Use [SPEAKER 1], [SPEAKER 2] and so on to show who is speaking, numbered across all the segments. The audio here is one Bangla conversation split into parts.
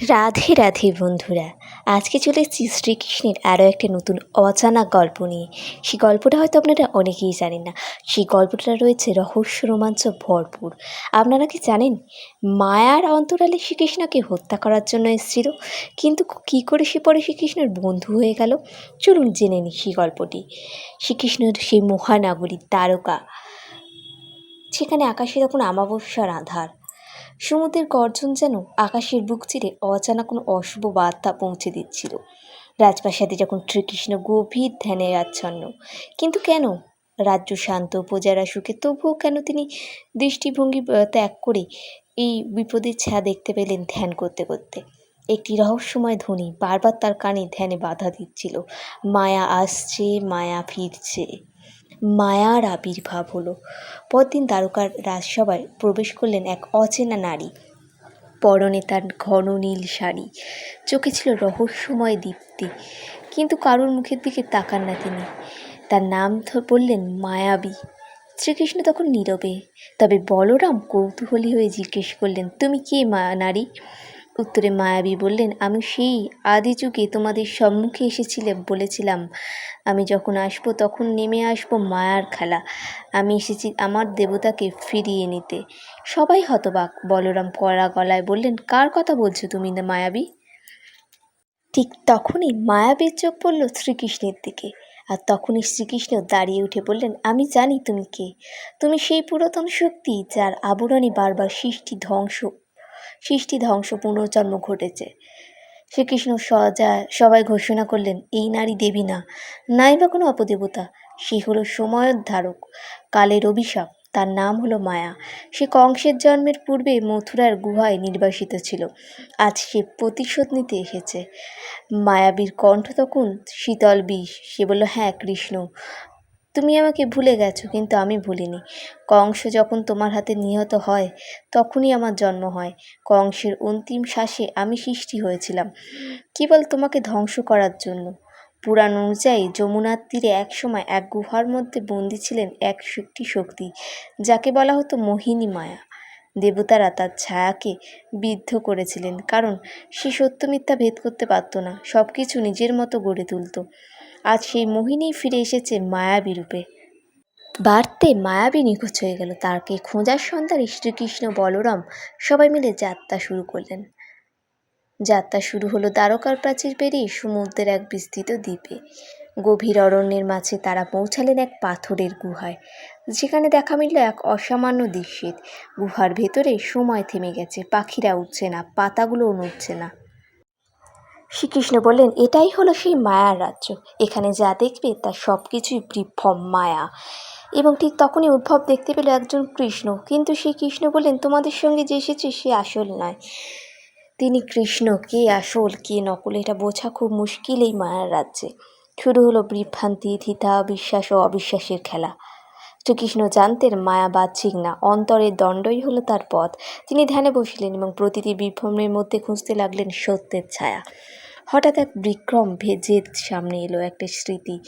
[SPEAKER 1] রাধে রাধে বন্ধুরা। আজকে চলে এসেছি শ্রীকৃষ্ণের আরও একটা নতুন অজানা গল্প নিয়ে। সেই গল্পটা হয়তো আপনারা অনেকেই জানেন না। সেই গল্পটা রয়েছে রহস্য রোমাঞ্চ ভরপুর। আপনারা কি জানেন? মায়ার অন্তরালে শ্রীকৃষ্ণকে হত্যা করার জন্য এসেছিল। কিন্তু কী করে সে পরে শ্রীকৃষ্ণের বন্ধু হয়ে গেল? চলুন জেনে নিই সেই গল্পটি। শ্রীকৃষ্ণের সেই মহানাগরী তারকা। সেখানে আকাশে তখন আমাবস্যার আধার। সমুদ্রের গর্জন যেন আকাশের বুক চিরে অজানা কোনো অশুভ বার্তা পৌঁছে দিচ্ছিল। রাজপ্রাসাদে যখন শ্রীকৃষ্ণ গভীর ধ্যানে আচ্ছন্ন, কিন্তু কেন? রাজ্য শান্ত প্রজারা সুখে, তবুও কেন তিনি দৃষ্টিভঙ্গি ত্যাগ করে এই বিপদের ছায়া দেখতে পেলেন ধ্যান করতে করতে? একটি রহস্যময় ধ্বনি বারবার তার কানে ধ্যানে বাধা দিচ্ছিল। মায়া আসছে, মায়া ফিরছে। মায়ার আবির্ভাব হলো। পরদিন দ্বারকার রাজসভায় প্রবেশ করলেন এক অচেনা নারী। পরনে তার ঘন নীল শাড়ি। চোখে ছিল রহস্যময় দীপ্তি, কিন্তু কারোর মুখের দিকে তাকান না তিনি। তার নাম বললেন মায়াবী। শ্রীকৃষ্ণ তখন নীরবে, তবে বলরাম কৌতূহলী হয়ে জিজ্ঞেস করলেন, তুমি কে মা নারী? উত্তরে মায়াবী বললেন, আমি সেই আদি যুগে তোমাদের সম্মুখে এসেছিলাম বলেছিলাম। আমি যখন আসব তখন নেমে আসব মায়ার খেলা। আমি এসেছি আমার দেবতাকে ফিরিয়ে নিতে। সবাই হতবাক। বলরাম কড়া গলায় বললেন, কার কথা বলছো তুমি না মায়াবী? ঠিক তখনই মায়াবীর চোখ পড়ল শ্রীকৃষ্ণের দিকে। আর তখনই শ্রীকৃষ্ণ দাঁড়িয়ে উঠে বললেন, আমি জানি তুমি কে। তুমি সেই পুরাতন শক্তি যার আবরণে বারবার সৃষ্টি ধ্বংস সৃষ্টি ধ্বংস পুনর্জন্ম ঘটেছে। শ্রীকৃষ্ণ সজা সবাই ঘোষণা করলেন, এই নারী দেবী না, নাই বা কোনো অপদেবতা, সে হলো সময়ের ধারক, কালের অভিশাপ, তার নাম হলো মায়া। সে কংসের জন্মের পূর্বে মথুরার গুহায় নির্বাসিত ছিল, আজ সে প্রতিশোধ নিতে এসেছে। মায়াবীর কণ্ঠ তখন শীতল বিষ, সে বলল হ্যাঁ কৃষ্ণ তুমি আমাকে ভুলে গেছো, কিন্তু আমি ভুলিনি। কংস যখন তোমার হাতে নিহত হয়, তখনই আমার জন্ম হয়। কংসের অন্তিম শ্বাসে আমি সৃষ্টি হয়েছিলাম। কেবল তোমাকে ধ্বংস করার জন্য। পুরাণ অনুযায়ী যমুনার তীরে একসময় এক গুহার মধ্যে বন্দী ছিলেন এক একটি শক্তি, যাকে বলা হতো মোহিনী মায়া। দেবতারা তার ছায়াকে বিদ্ধ করেছিলেন, কারণ সে সত্য মিথ্যা ভেদ করতে পারতো না সব কিছু নিজের মতো গড়ে তুলতো। আজ সেই মোহিনী ফিরে এসেছে মায়াবী রূপে। বাড়তে মায়াবী নিখোঁজ হয়ে গেল তাকে খোঁজার সন্ধানে শ্রীকৃষ্ণ বলরাম সবাই মিলে যাত্রা শুরু করলেন। যাত্রা শুরু হলো দ্বারকার প্রাচীর পেরিয়ে সমুদ্রের এক বিস্তৃত দ্বীপে। গভীর অরণ্যের মাঝে তারা পৌঁছালেন এক পাথরের গুহায়। যেখানে দেখা মিলল এক অসামান্য দৃশ্যের। গুহার ভেতরে সময় থেমে গেছে, পাখিরা উঠছে না, পাতাগুলোও নড়ছে না। শ্রীকৃষ্ণ বললেন, এটাই হলো সেই মায়ার রাজ্য। এখানে যা দেখবে, তা সব কিছুই বিভ্রম মায়া। এবং ঠিক তখনই উদ্ভব দেখতে পেল একজন কৃষ্ণ। কিন্তু সেই কৃষ্ণ বললেন, তোমাদের সঙ্গে যে এসেছে, সে আসল নয়। তিনি কৃষ্ণ, কে আসল, কে নকল, এটা বোঝা খুব মুশকিল এই মায়ার রাজ্যে। শুরু হলো বিভ্রান্তি, দ্বিধা, বিশ্বাস ও অবিশ্বাসের খেলা। শ্রীকৃষ্ণ জানতেন মায়া বাহ্যিক না। অন্তরের দণ্ডই হলো তার পথ। তিনি ধ্যানে বসিলেন এবং প্রতিটি বিভ্রমের মধ্যে খুঁজতে লাগলেন সত্যের ছায়া। হঠাৎ এক বিক্রম ভেজের সামনে এলো একটা স্মৃতি।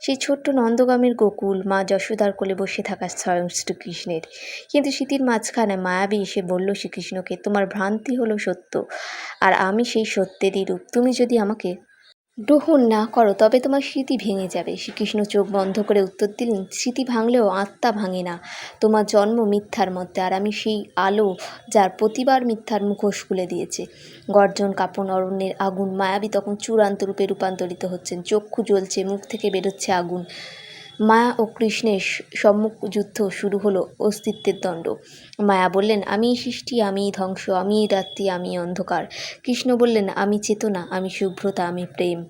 [SPEAKER 1] সেই ছোট্ট নন্দগামের গোকুল, মা যশোদার কোলে বসে থাকা স্বয়ং শ্রীকৃষ্ণের। কিন্তু স্মৃতির মাঝখানে মায়াবী এসে বলল শ্রীকৃষ্ণকে, তোমার ভ্রান্তি হলো সত্য। আর আমি সেই সত্যেরই রূপ। তুমি যদি আমাকে গ্রহণ না করো, তবে তোমার স্মৃতি ভেঙে যাবে। শ্রীকৃষ্ণ চোখ বন্ধ করে উত্তর দিলেন, স্মৃতি ভাঙলেও আত্মা ভাঙে না। তোমার জন্ম মিথ্যার মধ্যে, আর আমি সেই আলো যার প্রতিবার মিথ্যার মুখোশ খুলে দিয়েছে। গর্জন, কাপন, অরণ্যের আগুন, মায়াবী তখন চূড়ান্ত রূপে রূপান্তরিত হচ্ছেন। চক্ষু জ্বলছে, মুখ থেকে বেরোচ্ছে আগুন। মায়া ও কৃষ্ণের সম্মুখ যুদ্ধ শুরু হলো অস্তিত্বের দণ্ড। মায়া বললেন, আমি সৃষ্টি, আমি ধ্বংস, আমি রাত্রি, আমি অন্ধকার। কৃষ্ণ বললেন, আমি চেতনা, আমি শুভ্রতা, আমি প্রেম।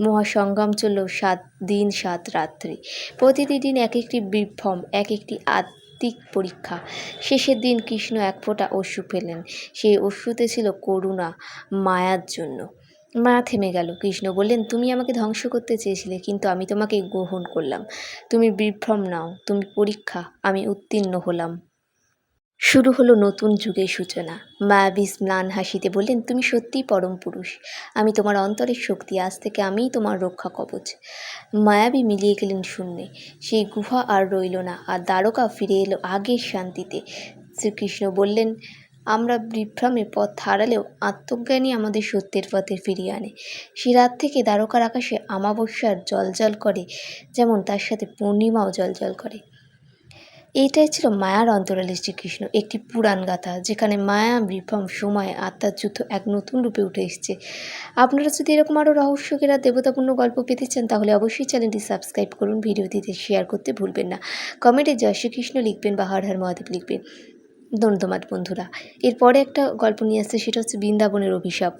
[SPEAKER 1] মহাসংগ্রাম চলল সাত দিন, সাত রাত্রি। প্রতিটি দিন এক একটি বিভ্রম, এক একটি আত্মিক পরীক্ষা। শেষের দিন কৃষ্ণ এক ফোঁটা অশ্রু পেলেন সেই অশ্রুতে ছিল করুণা, মায়ার জন্য। মায়া থেমে গেল। কৃষ্ণ বললেন, তুমি আমাকে ধ্বংস করতে চেয়েছিলে, কিন্তু আমি তোমাকে গ্রহণ করলাম। তুমি বিভ্রম নাও, তুমি পরীক্ষা, আমি উত্তীর্ণ হলাম। শুরু হলো নতুন যুগের সূচনা। মায়াবী ম্লান হাসিতে বললেন, তুমি সত্যিই পরম পুরুষ। আমি তোমার অন্তরের শক্তি, আজ থেকে আমিই তোমার রক্ষা কবচ। মায়াবী মিলিয়ে গেলেন শূন্যে। সেই গুহা আর রইল না, আর দ্বারকা ফিরে এলো আগের শান্তিতে। শ্রীকৃষ্ণ বললেন আমরা বিভ্রমে পথ হারালেও আত্মজ্ঞানই আমাদের সত্যের পথে ফিরিয়ে আনে। সে রাত থেকে দ্বারকার আকাশে আমাবস্যার জলজল করে, যেমন তার সাথে পূর্ণিমাও জলজল করে। এইটাই ছিল মায়ার অন্তরালে শ্রীকৃষ্ণ, একটি পুরাণ গাথা, যেখানে মায়া, বিভ্রম, সময় আত্মার যুদ্ধ এক নতুন রূপে উঠে এসেছে। আপনারা যদি এরকম আরও রহস্যকেরা দেবতাপূর্ণ গল্প পেতে চান, তাহলে অবশ্যই চ্যানেলটি সাবস্ক্রাইব করুন, ভিডিওটিতে শেয়ার করতে ভুলবেন না। কমেন্টে জয় শ্রীকৃষ্ণ লিখবেন বা হর হর মহাদেব লিখবেন। ধন্যবাদ বন্ধুরা। এরপরে একটা গল্প নিয়ে আসছে সেটা হচ্ছে বৃন্দাবনের অভিশাপ।